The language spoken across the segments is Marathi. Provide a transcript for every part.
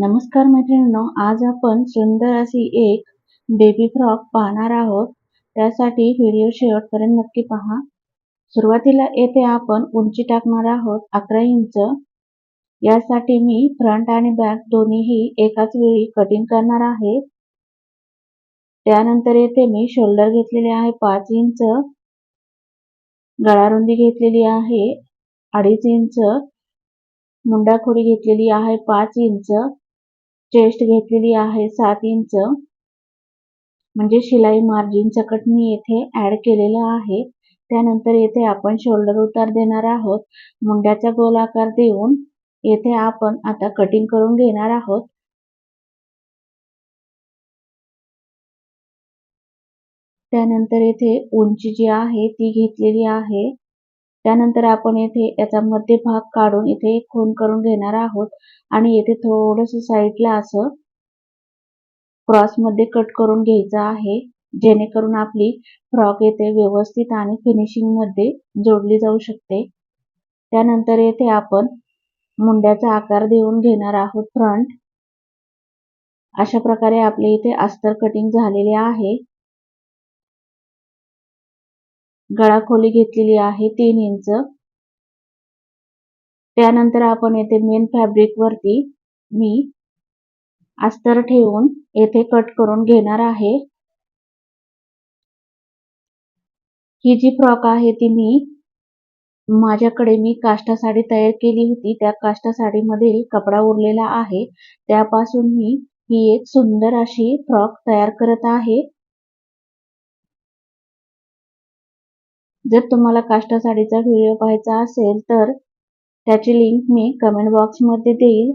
नमस्कार मैत्रिणींनो आज आपण सुंदर अशी एक बेबी फ्रॉक पाहणार आहोत. त्यासाठी व्हिडिओ शेवटपर्यंत नक्की पहा. सुरुवातीला येथे आपण उंची टाकणार आहोत अकरा इंच. यासाठी मी फ्रंट आणि बॅक दोन्हीही एकाच वेळी कटिंग करणार आहे. त्यानंतर येथे मी शोल्डर घेतलेले आहे पाच इंच. गळारुंदी घेतलेली आहे अडीच इंच. मुंडाखोडी घेतलेली आहे पाच इंच. चेस्ट घेतलेली आहे सात इंच. म्हणजे शिलाई मार्जिन सकट मी येथे ऍड केलेलं आहे. त्यानंतर येथे आपण शोल्डर उतार देणार आहोत. मुंड्याचा गोल आकार देऊन येथे आपण आता कटिंग करून घेणार आहोत. त्यानंतर येथे उंची जी आहे ती घेतलेली आहे. त्यानंतर आपण येथे याचा मध्य भाग काढून इथे एक खून करून घेणार आहोत. आणि येथे थोडस साईडला असं क्रॉसमध्ये कट करून घ्यायचं आहे. जेणेकरून आपली फ्रॉक येथे व्यवस्थित आणि फिनिशिंगमध्ये जोडली जाऊ शकते. त्यानंतर येथे आपण मुंड्याचा आकार देऊन घेणार आहोत फ्रंट अशा प्रकारे आपले इथे अस्तर कटिंग झालेले आहे. गळा खोली घेतलेली आहे तीन इंच. त्यानंतर आपण येथे मेन फॅब्रिक वरती मी अस्तर ठेवून येथे कट करून घेणार आहे. ही जी फ्रॉक आहे ती मी माझ्याकडे मी काष्टा साडी तयार केली होती. त्या काष्टा साडीमधील कपडा उरलेला आहे. त्यापासून मी ही एक सुंदर अशी फ्रॉक तयार करत आहे. जर तुम्हाला काष्टा साडीचा व्हिडिओ पाहायचा असेल तर त्याची लिंक मी कमेंट बॉक्समध्ये देईल.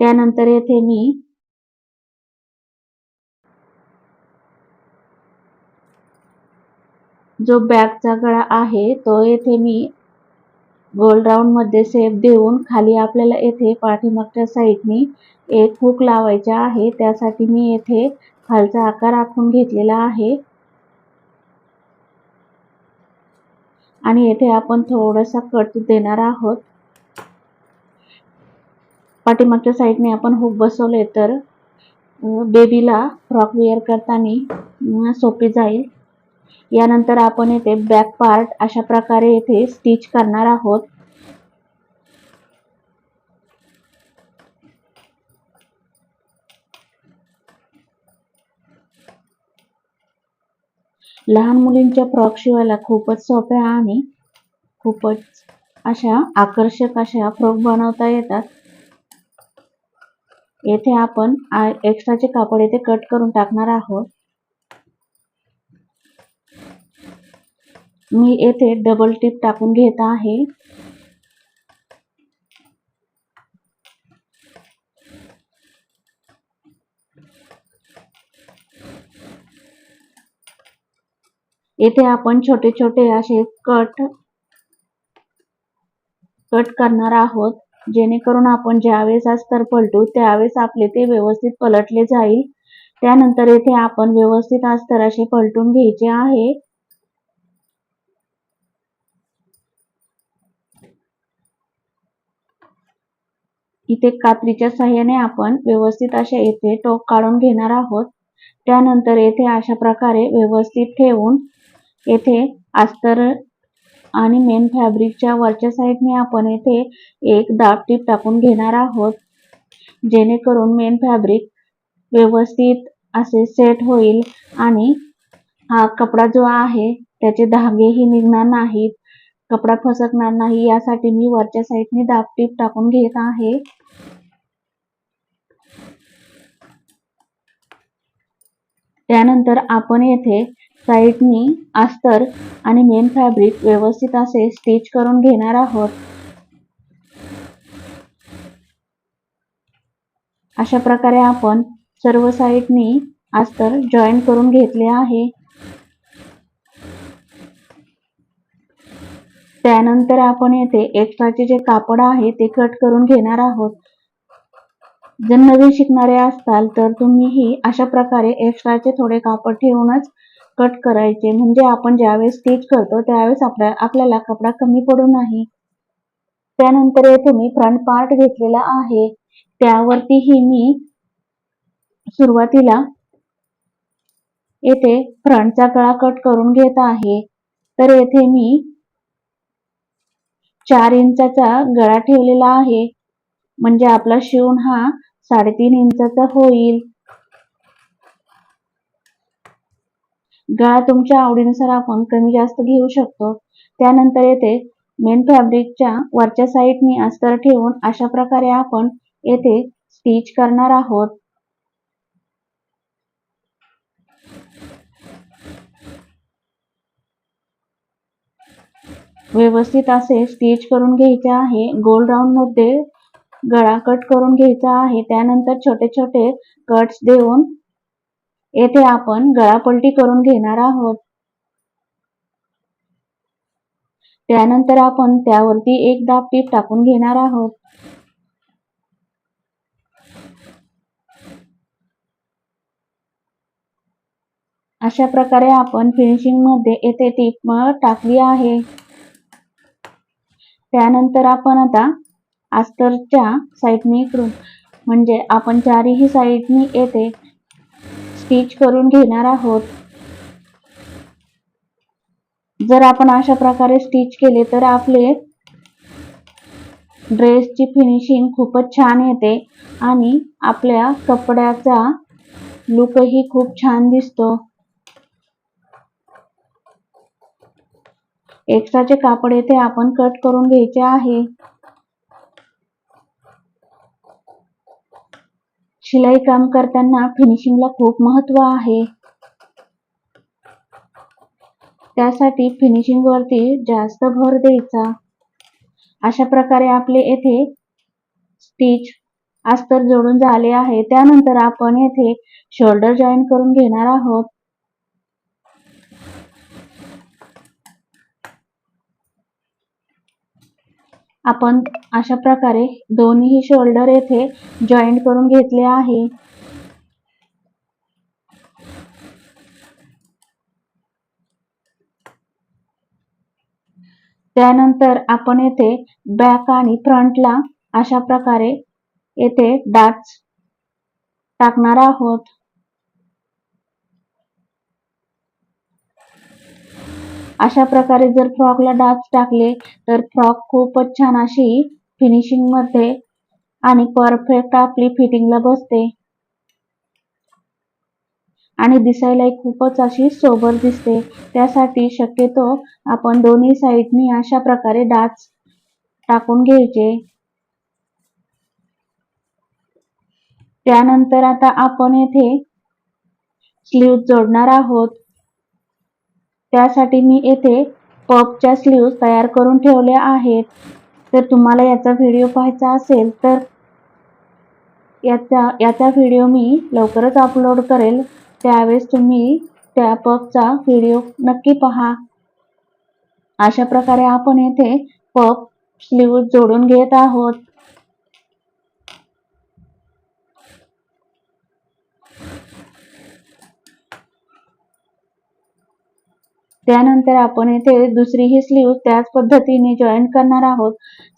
त्यानंतर येथे मी जो बॅगचा गळा आहे तो येथे मी गोल राऊंडमध्ये सेप देऊन खाली आपल्याला येथे पाठीमागच्या साईडनी एक हुक लावायचा आहे. त्यासाठी मी येथे खालचा आकार आखून घेतलेला आहे. आणि येथे आपण थोडासा कट देणार आहोत. पाठीमागच्या साईडने आपण हुक बसवले तर बेबीला फ्रॉक वेअर करताना सोपी जाईल. यानंतर आपण येथे बॅक पार्ट अशा प्रकारे येथे स्टिच करणार आहोत. लहान मुलींच्या फ्रॉक शिवायला खूपच सोप्या आणि खूपच अशा आकर्षक अशा फ्रॉक बनवता येतात. येथे आपण एक्स्ट्राचे कापड येथे कट करून टाकणार आहोत. मी येथे डबल टिप टाकून घेत आहे. येथे आपण छोटे छोटे असे कट कट करणार आहोत. जेणेकरून आपण ज्यावेळेस अस्तर पलटू त्यावेळेस आपले ते व्यवस्थित पलटले जाईल. त्यानंतर येथे आपण व्यवस्थित अस्तर असे पलटून घ्यायचे आहे. इथे कात्रीच्या साह्याने आपण व्यवस्थित अशा येथे टोक काढून घेणार आहोत. त्यानंतर येथे अशा प्रकारे व्यवस्थित ठेवून येथे अस्तर आणि मेन फॅब्रिकच्या वरच्या साईडने आपण येथे एक दाब टीप टाकून घेणार आहोत. जेणेकरून मेन फॅब्रिक व्यवस्थित असे सेट होईल आणि हा कपडा जो आहे त्याचे धागेही निघणार नाहीत. कपडा फसकणार नाही यासाठी मी वरच्या साईडने दाब टीप टाकून घेत आहे. त्यानंतर आपण येथे साईडनी अस्तर आणि मेन फॅब्रिक व्यवस्थित असे स्टिच करून घेणार आहोत. अशा प्रकारे आपण सर्व साईडनी अस्तर जॉईन करून घेतले आहे. त्यानंतर आपण येथे एक्स्ट्राचे जे कापड आहे ते कट करून घेणार आहोत. जर नवीन शिकणारे असताल तर तुम्हीही अशा प्रकारे एक्स्ट्राचे थोडे कापड ठेवूनच कट करायचे. म्हणजे आपण ज्यावेळेस स्टिच करतो त्यावेळेस आपल्या आपल्याला कपडा कमी पडू नाही. त्यानंतर येथे मी फ्रंट पार्ट घेतलेला आहे. त्यावरतीही मी सुरुवातीला येथे फ्रंटचा गळा कट करून घेत आहे. तर येथे मी चार इंचाचा गळा ठेवलेला आहे. म्हणजे आपला शिवून हा साडेतीन इंचाचा होईल. गळा तुमच्या आवडीनुसार आपण कमी जास्त घेऊ शकतो. त्यानंतर येथे मेन फॅब्रिकच्या वरच्या साईडनी अस्तर ठेवून अशा प्रकारे आपण येथे स्टिच करणार आहोत. व्यवस्थित असे स्टिच करून घ्यायचे आहे. गोल राऊंडमध्ये गळा कट करून घ्यायचा आहे. त्यानंतर छोटे छोटे कट्स देऊन येथे आपण गळापलटी करून घेणार आहोत. त्यानंतर आपण त्यावरती एक दाब टीप टाकून घेणार आहोत. अशा प्रकारे आपण फिनिशिंगमध्ये येथे टीप टाकली आहे. त्यानंतर आपण आता आस्तरच्या साईडनी इकडून म्हणजे आपण चारही साईडनी येथे स्टिच करून घेणार आहोत. जर आपण अशा प्रकारे स्टिच केले तर आपले ड्रेसची फिनिशिंग खूपच छान येते आणि आपल्या कपड्याचा लुकही खूप छान दिसतो. एक्स्ट्राचे कापड येथे आपण कट करून घ्यायचे आहे. शिलाई काम करताना फिनिशिंगला खूप महत्त्व आहे. त्यासाठी फिनिशिंग वरती जास्त भर द्यायचा. अशा प्रकारे आपले येथे स्टिच अस्तर जोडून झाले आहे. त्यानंतर आपण येथे शोल्डर जॉईन करून घेणार आहोत. आपण अशा प्रकारे दोन्ही शोल्डर येथे जॉईंट करून घेतले आहे. त्यानंतर आपण येथे बॅक आणि फ्रंटला अशा प्रकारे येथे डाट्स टाकणार आहोत. अशा प्रकारे जर फ्रॉकला डाट्स टाकले तर फ्रॉक खूपच छान अशी फिनिशिंगमध्ये आणि परफेक्ट आपली फिटिंगला बसते. आणि दिसायलाही खूपच अशी सोबर दिसते. त्यासाठी शक्यतो आपण दोन्ही साईडनी अशा प्रकारे डाच टाकून घ्यायचे. त्यानंतर आता आपण येथे स्लीव जोडणार आहोत. त्यासाठी मी येथे पपच्या स्लीव्ज तयार करून ठेवल्या आहेत. तर तुम्हाला याचा व्हिडिओ पाहायचा असेल तर याचा याचा व्हिडिओ मी लवकरच अपलोड करेल. त्यावेळेस तुम्ही त्या पपचा व्हिडिओ नक्की पहा. अशा प्रकारे आपण येथे पप स्लीव जोडून घेत आहोत. त्यानंतर आपण येथे दुसरी ही स्लीव त्याच पद्धतीने जॉईन करणार आहोत.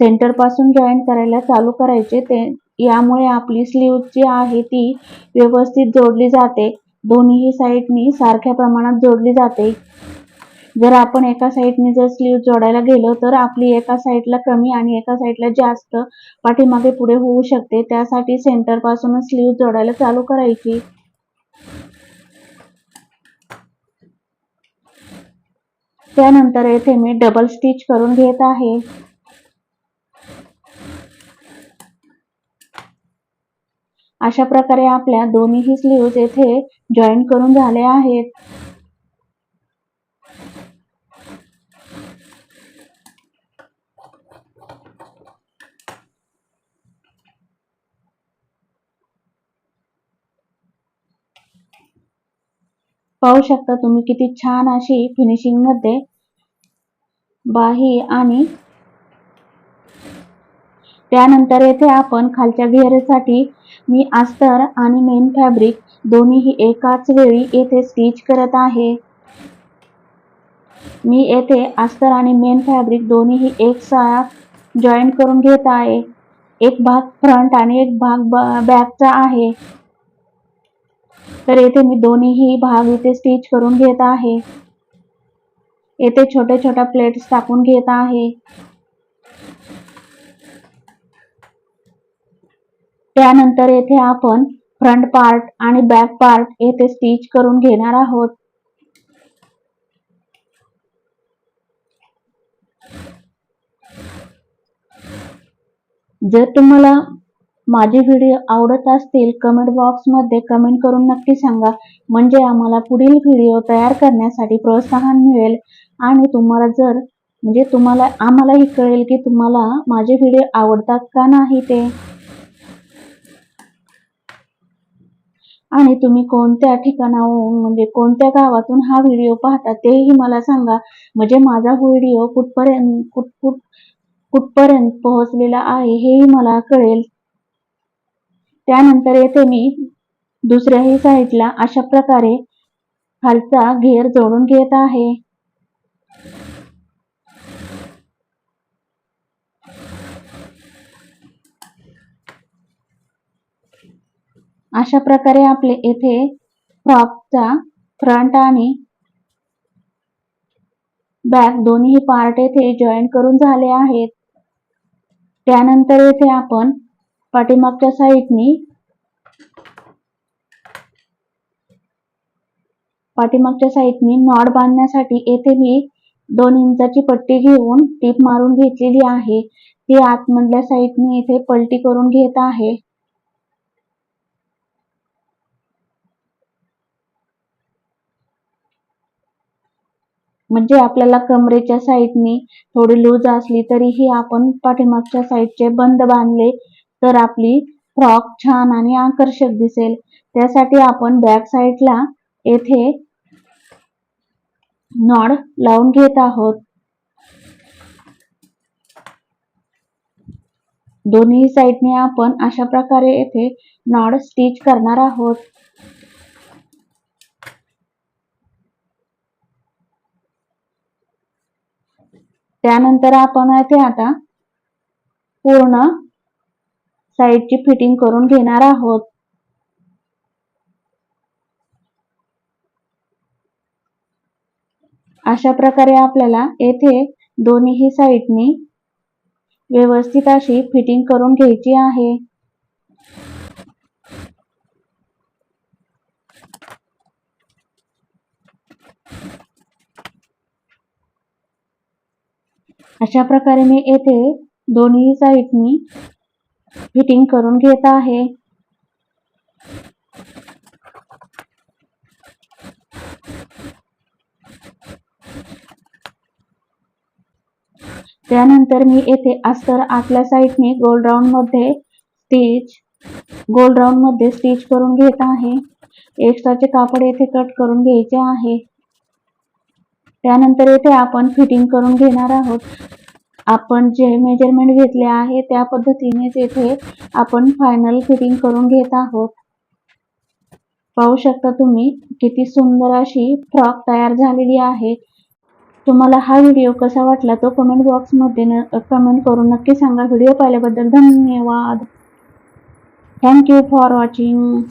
सेंटरपासून जॉईन करायला चालू करायचे. ते यामुळे आपली स्लीव जी आहे ती व्यवस्थित जोडली जाते. दोन्ही साईडनी सारख्या प्रमाणात जोडली जाते. जर आपण एका साईडने जर स्लीव जोडायला गेलो तर आपली एका साईडला कमी आणि एका साईडला जास्त पाठीमागे पुढे होऊ शकते. त्यासाठी सेंटर पासूनच स्लीव जोडायला चालू करायची. त्यानंतर येथे मी डबल स्टिच करून घेत आहे. अशा प्रकारे आपल्या दोन्हीही स्लीव्ज येथे जॉईन करून झाले आहेत. पाहू शकता तुम्ही किती छान अशी फिनिशिंगमध्ये बाही आणि त्यानंतर येथे आपण खालच्या घेरेसाठी मी अस्तर आणि मेन फॅब्रिक दोन्हीही एकाच वेळी येथे स्टिच करत आहे. मी येथे अस्तर आणि मेन फॅब्रिक दोन्हीही एक साथ जॉईंट करून घेत आहे. एक भाग फ्रंट आणि एक भाग बॅकचा आहे. तर येथे मी दोन्हीही भाग इथे स्टिच करून घेत आहे. येथे छोट्या छोट्या प्लेट्स टाकून घेत आहे. त्यानंतर येथे आपण फ्रंट पार्ट आणि बॅक पार्ट येथे स्टिच करून घेणार आहोत. जर तुम्हाला माझे व्हिडिओ आवडत असतील कमेंट बॉक्समध्ये कमेंट करून नक्की सांगा. म्हणजे आम्हाला पुढील व्हिडिओ तयार करण्यासाठी प्रोत्साहन मिळेल. आणि तुम्हाला जर म्हणजे तुम्हाला आम्हालाही कळेल की तुम्हाला माझे व्हिडिओ आवडतात का नाही ते. आणि तुम्ही कोणत्या ठिकाणाहून म्हणजे कोणत्या गावातून हा व्हिडिओ पाहता तेही मला सांगा. म्हणजे माझा व्हिडिओ कुठपर्यंत कुठ कुठ कुठपर्यंत पोहोचलेला आहे हेही मला कळेल. त्यानंतर येथे मी दुसऱ्याही साईडला अशा प्रकारे खालचा घेर जोडून घेत आहे. अशा प्रकारे आपले येथे फ्रॉकचा फ्रंट आणि बॅक दोन्ही पार्ट येथे जॉईन करून झाले आहेत. त्यानंतर येथे आपण पाठीमागच्या साईडनी पाठीमागच्या साईडनी नॉट बांधण्यासाठी येथे मी दोन इंचाची पट्टी घेऊन टीप मारून घेतलेली आहे. ती आतमधल्या साईडनी इथे पलटी करून घेत आहे. म्हणजे आपल्याला कमरेच्या साईडनी थोडी लूज असली तरीही आपण पाठीमागच्या साईडचे बंद बांधले तर आपली फ्रॉक छान आणि आकर्षक दिसेल. त्यासाठी आपण बॅक साईडला येथे नॉड लावून घेत आहोत. दोन्ही साईडने आपण अशा प्रकारे येथे नॉड स्टिच करणार आहोत. त्यानंतर आपण येथे आता पूर्ण साईडची फिटिंग करून घेणार आहोत. अशा प्रकारे आपल्याला येथे दोन्हीही साईडनी व्यवस्थित अशी फिटिंग करून घ्यायची आहे. अशा प्रकारे मी येथे दोन्ही साईडनी फिटिंग करून घेत आहे. त्यानंतर मी येथे अस्तर आतल्या साईडने गोल राऊंडमध्ये स्टिच गोल राऊंडमध्ये स्टिच करून घेत आहे. एक्स्ट्राचे कापड येथे कट करून घ्यायचे आहे. त्यानंतर येथे आपण फिटिंग करून घेणार आहोत. आपण जे मेजरमेंट घेतले आहे त्या पद्धतीनेच येथे आपण फायनल फिटिंग करून घेत आहोत. पाहू शकता तुम्ही किती सुंदर अशी फ्रॉक तयार झालेली आहे. तुम्हाला हा व्हिडिओ कसा वाटला तो कमेंट बॉक्समध्ये न कमेंट करून नक्की सांगा. व्हिडिओ पाहिल्याबद्दल धन्यवाद. Thank you for watching